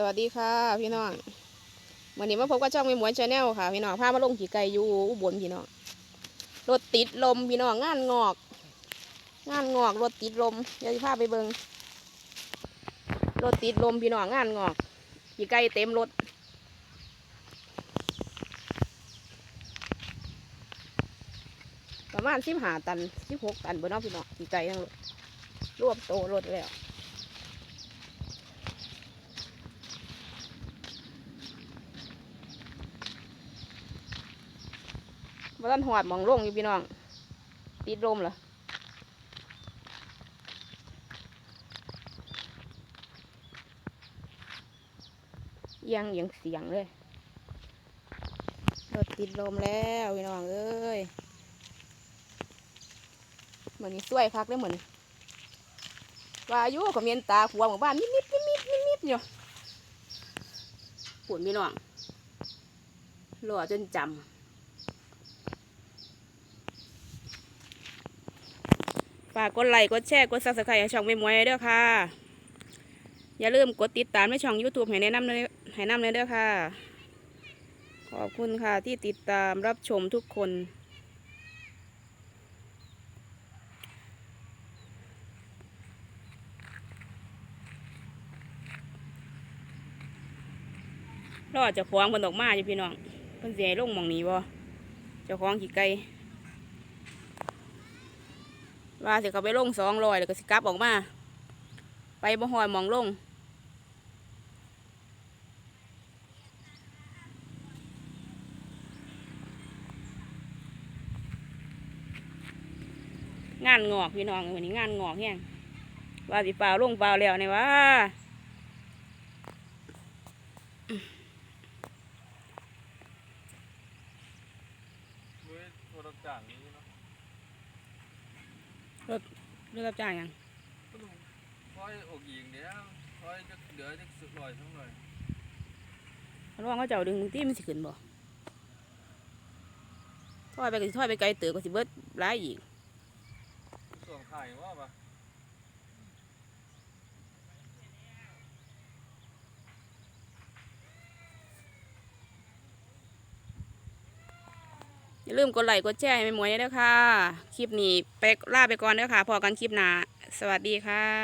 สวัสดีค่ะพี่น้องวันนี้มาพบกับช่องมีหมวยชาแนลค่ะพี่น้องพามาลงขี่ไก่อยู่อุบลพี่น้องรถติดลมพี่น้องงานงอก งานงอกรถติดลมเดี๋ยวจะพาไปเบิงรถติดลมพี่น้องงานงอกขี่ไก่เต็มรถประมาณสิบห้าตันสิบหกตันบนนอกพี่น้องขี่ไก่ทั้งรถรวบโตรถแล้ว บ่ทันหอดมองลงอยู่พี่น้อง ติดลมเหรอยังยังเสียงเลยรถติดลมแล้วพี่น้องเอ้ยเหมือนนี้สวยคักเลยเหมือนว่าอายุก็เมียนตาผัวหมู่บ้านนิดนิดนิดนิดนิดนิดอยู่ปวดพี่น้องหล่อจนจำ ฝากกดไลค์กดแชร์กดซับสไครต์ให้ช่องไม่มวยเด้อค่ะ อย่าลืมกดติดตามในช่อง YouTube ให้แนะนำเลยให้นำเลยเด้อค่ะ ขอบคุณค่ะที่ติดตามรับชมทุกคน รอจะคล้าของคนออกมาอยู่พี่น้องเพิ่นสิให้ลงหมองนี้บ่เจ้าของขี่ไก่ ว่าสิเขาไปลงสองรอยแล้วก็สิกลับออกมา ไปบ่หอยมองลงงานงอกพี่น้องวันนี้งานงอกแห้งว่าสิเปล่าลงเปล่าแล้วเนี่ยว่ามือโทรจ่างนี้เนาะ เรื่องรับจ้างหยังก็ลงคอยอกยิงเดียวคอยจะเดือจะสุดลอยทั้งลอยเขาลองเขาเจ้าดึงที่มันสิขึ้นบ่ถอยไปก็สิถอยไปไกลเตือก็สิเบิดหลายอีกส่วนไข่ว่าปะ อย่าลืมกดไลค์กดแชร์ให้แม่หมวยด้วยค่ะ คลิปนี้ไปลาไปก่อนเด้อค่ะพอกันคลิปหน้า สวัสดีค่ะ